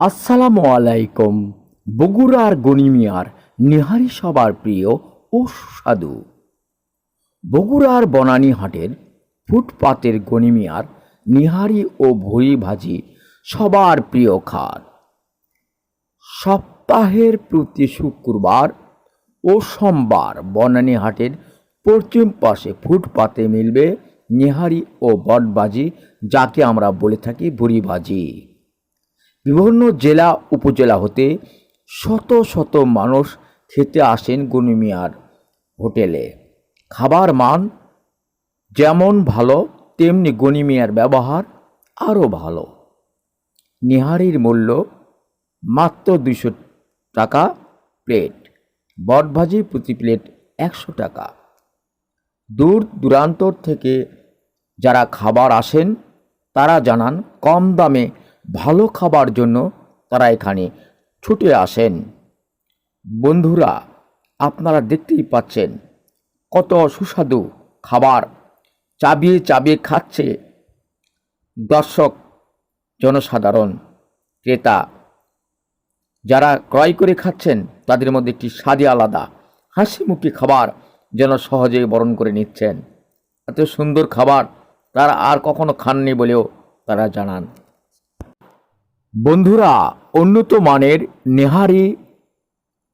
আসসালামু আলাইকুম বগুড়ার গনিমিয়ার নিহারি সবার প্রিয় ও সুস্বাদু। বগুড়ার বনানী হাটের ফুটপাতের গনিমিয়ার নিহারি ও ভুড়ি ভাজি সবার প্রিয় খাট সপ্তাহের প্রতি শুক্রবার ও সোমবার বনানী হাটের পশ্চিম পাশে ফুটপাতে মিলবে নিহারি ও বটবাজি, যাকে আমরা বলে থাকি ভুড়ি ভাজি। বিভিন্ন জেলা, উপজেলা হতে শত শত মানুষ খেতে আসেন গুনিমিয়ার হোটেলে। খাবার মান যেমন ভালো, তেমনি গনিমিয়ার ব্যবহার আরও ভালো। নিহারির মূল্য মাত্র দুশো টাকা প্লেট, বটভাজি প্রতি প্লেট একশো টাকা। দূর দূরান্তর থেকে যারা খাবার আসেন, তারা জানান কম দামে ভালো খাবার জন্য তারা এখানে ছুটে আসেন। বন্ধুরা, আপনারা দেখতেই পাচ্ছেন কত সুস্বাদু খাবার চাবিয়ে চাবিয়ে খাচ্ছে দর্শক, জনসাধারণ, ক্রেতা। যারা ক্রয় করে খাচ্ছেন, তাদের মধ্যে একটি স্বাদে আলাদা হাসি মুখে খাবার যেন সহজেই বরণ করে নিচ্ছেন। এত সুন্দর খাবার তারা আর কখনো খাননি বলেও তারা জানান। বন্ধুরা উন্নত মানের নেহারি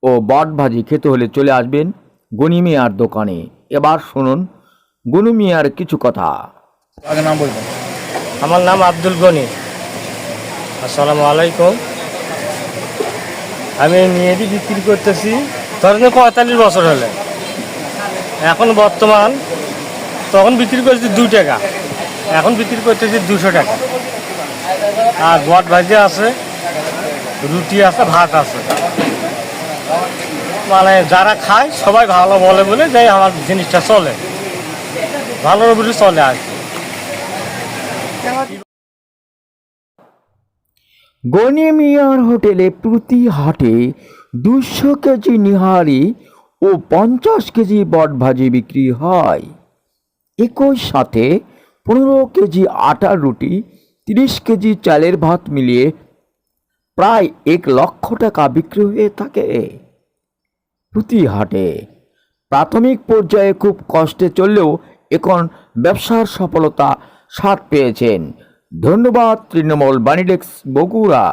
ও বট ভাজি খেতে হলে চলে আসবেন গনিমিয়ার দোকানে। এবার শুনুন গনুমিয়ার কিছু কথা। আগে নাম বলবেন। আমার নাম আব্দুল গনি। আসসালামু আলাইকুম। আমি মেয়েদি বিক্রি করতেছি ধরেন পঁয়তাল্লিশ বছর হলে। এখন বর্তমান তখন বিক্রি করছি দু টাকা এখন বিক্রি করতেছি দুশো টাকা। আর বট ভাজি আছে, রুটি আছে, ভাত আছে। মানে যারা খায়, সবাই ভালো বলে বলে যে আমার জিনিসটা চলে। ভালোর উপরে চলে আর গনিমিয়ার হোটেলে প্রতি হাটে দুশো কেজি নিহারি ও পঞ্চাশ কেজি বট ভাজি বিক্রি হয়। একই সাথে পনেরো কেজি আটার রুটি তিরিশ কেজি চালের ভাত মিলিয়ে প্রায় এক লক্ষ টাকা বিক্রি হয়ে থাকে। প্রতি হাটে প্রাথমিক পর্যায়ে খুব কষ্টে চললেও এখন ব্যবসার সফলতা স্বাদ পেয়েছেন। ধন্যবাদ, তৃণমূল বানিডেক্স বগুড়া।